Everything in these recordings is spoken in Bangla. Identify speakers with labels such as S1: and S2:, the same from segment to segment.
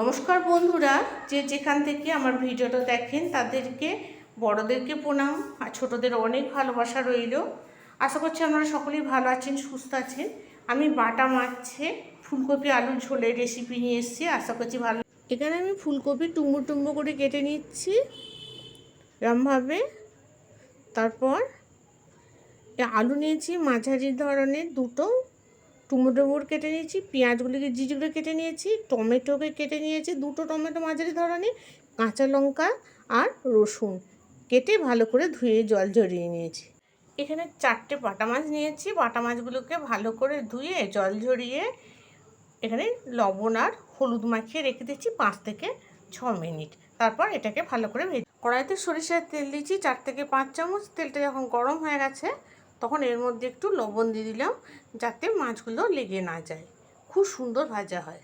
S1: নমস্কার বন্ধুরা, যে যেখান থেকে আমার ভিডিওটা দেখেন, তাদেরকে, বড়দেরকে প্রণাম, আর ছোটদের অনেক ভালোবাসা রইল। আশা করছি আপনারা সকলেই ভালো আছেন, সুস্থ আছেন। আমি বাটা মাছে ফুলকপি আলুর ঝোলের রেসিপি নিয়ে এসেছি, আশা করছি ভালো এখানে আমি ফুলকপি টুমো টুমো করে কেটে নিচ্ছি, এরমভাবে। তারপর আলু নিয়েছি, মাঝারি ধরনের দুটো টুমোটো গুড় কেটে নিয়েছি, পেঁয়াজগুলিকে জিজি করে কেটে নিয়েছি, টমেটোকে কেটে নিয়েছি, দুটো টমেটো মাঝারি ধরনের, কাঁচা লঙ্কা আর রসুন কেটে ভালো করে ধুয়ে জল ঝরিয়ে নিয়েছি। এখানে চারটে বাটা মাছ নিয়েছি, বাটা মাছগুলোকে ভালো করে ধুয়ে জল ঝরিয়ে এখানে লবণ আর হলুদ মাখিয়ে রেখে দিচ্ছি পাঁচ থেকে ছ মিনিট। তারপর এটাকে ভালো করে ভেজে কড়াইতে সরিষার তেল দিয়েছি চার থেকে পাঁচ চামচ, তেলটা যখন গরম হয়ে গেছে তখন এর মধ্যে একটু লবণ দিয়ে দিলাম যাতে মাছগুলো লেগে না যায়। খুব সুন্দর ভাজা হয়।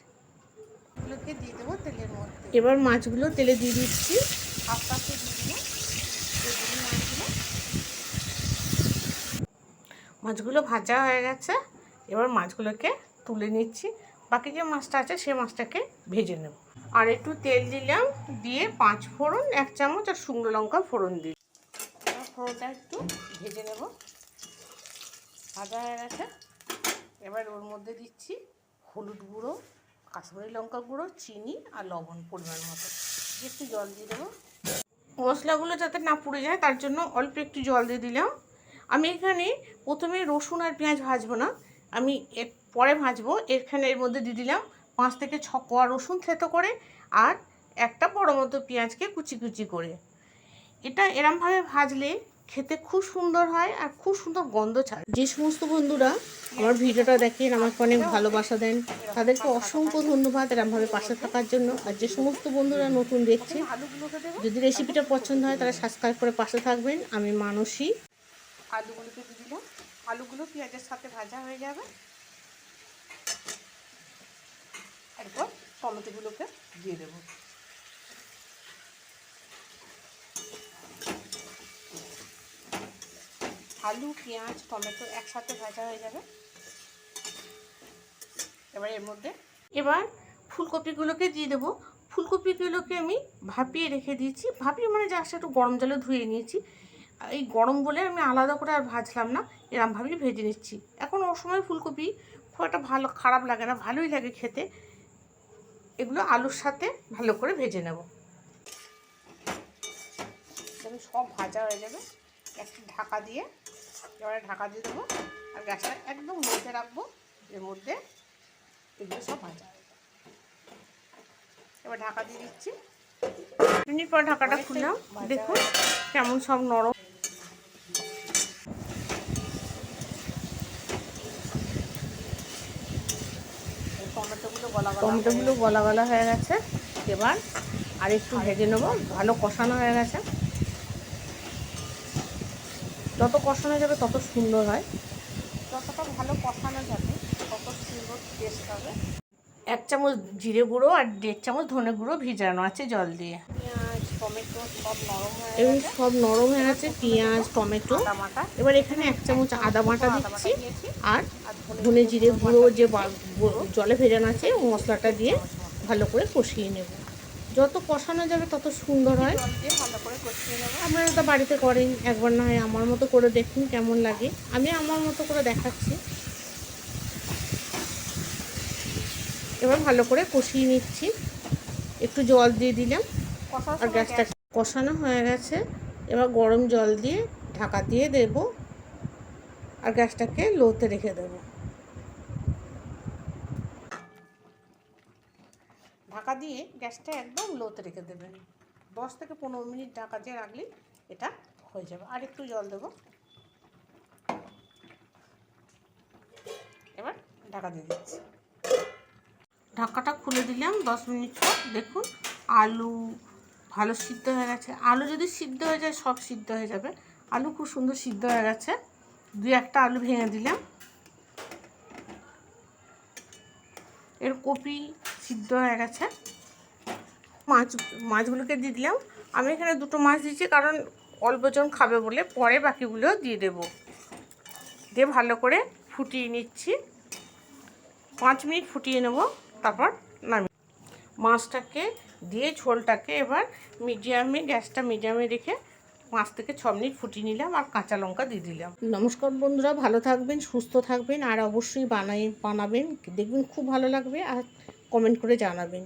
S1: এগুলোকে দিয়ে দেবো তেলের মধ্যে। এবার মাছগুলো তেলে দিয়ে দিচ্ছি। আস্তে মাছগুলো। মাছগুলো ভাজা হয়ে গেছে। এবার মাছগুলোকে তুলে নিচ্ছি। বাকি যে মাছটা আছে সে মাছটাকে ভেজে নেব। আর একটু তেল দিলাম দিয়ে পাঁচ ফোড়ন, এক চামচ আর শুকনো লঙ্কা ফোড়ন দিই ফোড়নটা একটু ভেজে নেব। ভাজা হয়ে গেছে। এবার ওর মধ্যে দিচ্ছি হলুদ গুঁড়ো, কাশ্মীরি লঙ্কা গুঁড়ো, চিনি আর লবণ পরিমাণ মতো। একটু জল দিয়ে দেবো। মশলাগুলো যাতে না পুড়ে যায়, তার জন্য অল্প একটু জল দিয়ে দিলাম। আমি এখানে প্রথমে রসুন আর পেঁয়াজ ভাজবো না। আমি এর পরে ভাজবো। এখানে এর মধ্যে দিয়ে দিলাম পাঁচ থেকে ছ কোয়া রসুন থেতো করে আর একটা বড় মতো পেঁয়াজকে কুচি কুচি করে। এটা এরমভাবে ভাজলে খেতে খুব সুন্দর হয় আর খুব সুন্দর গন্ধ ছাড়ে। যে সমস্ত বন্ধুরা আমার ভিডিওটা দেখেন, আমাকে অনেক ভালোবাসা দেন, তাদেরকে অসংখ্য ধন্যবাদ এরমভাবে পাশে থাকার জন্য। আর যে সমস্ত বন্ধুরা নতুন দেখছে যদি রেসিপিটা পছন্দ হয় তারা সাবস্ক্রাইব করে পাশে থাকবেন। আমি মানসী। আলুগুলোকে দিয়ে দিলাম। আলুগুলো পেঁয়াজের সাথে ভাজা হয়ে যাবে। এরপর টমেটোগুলোকে দিয়ে দেবো। আলু, পেঁয়াজ, টমেটো একসাথে ভাজা হয়ে যাবে। এবার এর মধ্যে এবার ফুলকপিগুলোকে দিয়ে দেবো। ফুলকপিগুলোকে আমি ভাপিয়ে রেখে দিয়েছি। ভাপিয়ে মানে জাস্ট একটু গরম জলে ধুয়ে নিয়েছি। এই গরম বলে আমি আলাদা করে আর ভাজলাম না, এরমভাবেই ভেজে নিচ্ছি। এখন অসময় ফুলকপি খুব একটা ভালো, খারাপ লাগে না, ভালোই লাগে খেতে। এগুলো আলুর সাথে ভালো করে ভেজে নেব। সব ভাজা হয়ে যাবে। একটু ঢাকা দিয়ে এবারে ঢাকা দিয়ে দেবো আর গ্যাসটা একদম মধ্যে রাখব এর মধ্যে এগুলো সব ভাজা। এবার ঢাকা দিয়ে দিচ্ছি। মিনিট পর ঢাকাটা খুললাম দেখুন কেমন সব নরম। টমেটোগুলো গলা গলা হয়ে গেছে। এবার আর একটু ভেজে নেব ভালো কষানো হয়ে গেছে। যত কষানো যাবে তত সুন্দর হয়। যতটা ভালো কষানো যাবে তত সুন্দর টেস্ট হবে এক চামচ জিরে গুঁড়ো আর দেড় চামচ ধনে গুঁড়ো ভিজানো আছে জল দিয়ে। পেঁয়াজ টমেটো সব নরম হয়ে এবং সব নরম হয়ে গেছে পেঁয়াজ টমেটো। এবার এখানে এক চামচ আদা বাটা দিচ্ছি আর ধনে জিরে গুঁড়ো যে বা- জলে ভেজানো আছে মশলাটা দিয়ে ভালো করে কষিয়ে নেব। যত কষানো যাবে তত সুন্দর হয়। আপনারা তো বাড়িতে করেন একবার না হয় আমার মতো করে দেখুন কেমন লাগে। আমি আমার মতো করে দেখাচ্ছি। এবার ভালো করে কষিয়ে নিচ্ছি। একটু জল দিয়ে দিলাম। আর গ্যাসটা কষানো হয়ে গেছে। এবার গরম জল দিয়ে ঢাকা দিয়ে দেব। আর গ্যাসটাকে লোতে রেখে দেব। ঢাকা দিয়ে গ্যাসটা একদম লোতে রেখে দেবেন। দশ থেকে পনেরো মিনিট ঢাকা দিয়ে রাখলে এটা হয়ে যাবে। আর একটু জল দেবো। এবার ঢাকা দিয়ে দিচ্ছি। ঢাকাটা খুলে দিলাম দশ মিনিট পর। দেখুন, আলু ভালো সিদ্ধ হয়ে গেছে। আলু যদি সিদ্ধ হয়ে যায়, সব সিদ্ধ হয়ে যাবে। আলু খুব সুন্দর সিদ্ধ হয়ে গেছে। দুই একটা আলু ভেঙে দিলাম। এর কপি সিদ্ধ হয়ে গেছে। মাছ, মাছগুলোকে দিয়ে দিলাম। আমি এখানে দুটো মাছ দিয়েছি, কারণ অল্পজন খাবে বলে পরে বাকিগুলো দিয়ে দেব। দিয়ে ভালো করে ফুটিয়ে নিচ্ছি। পাঁচ মিনিট ফুটিয়ে নেব, তারপর নামি মাছটাকে দিয়ে ঝোলটাকে এবার মিডিয়ামে, গ্যাসটা মিডিয়ামে রেখে পাঁচ থেকে ছ মিনিট ফুটিয়ে নিলাম আর কাঁচা লঙ্কা দিয়ে দিলাম। নমস্কার বন্ধুরা, ভালো থাকবেন, সুস্থ থাকবেন আর অবশ্যই বানাই, বানাবেন। দেখবেন খুব ভালো লাগবে। আর কমেন্ট করে জানাবেন।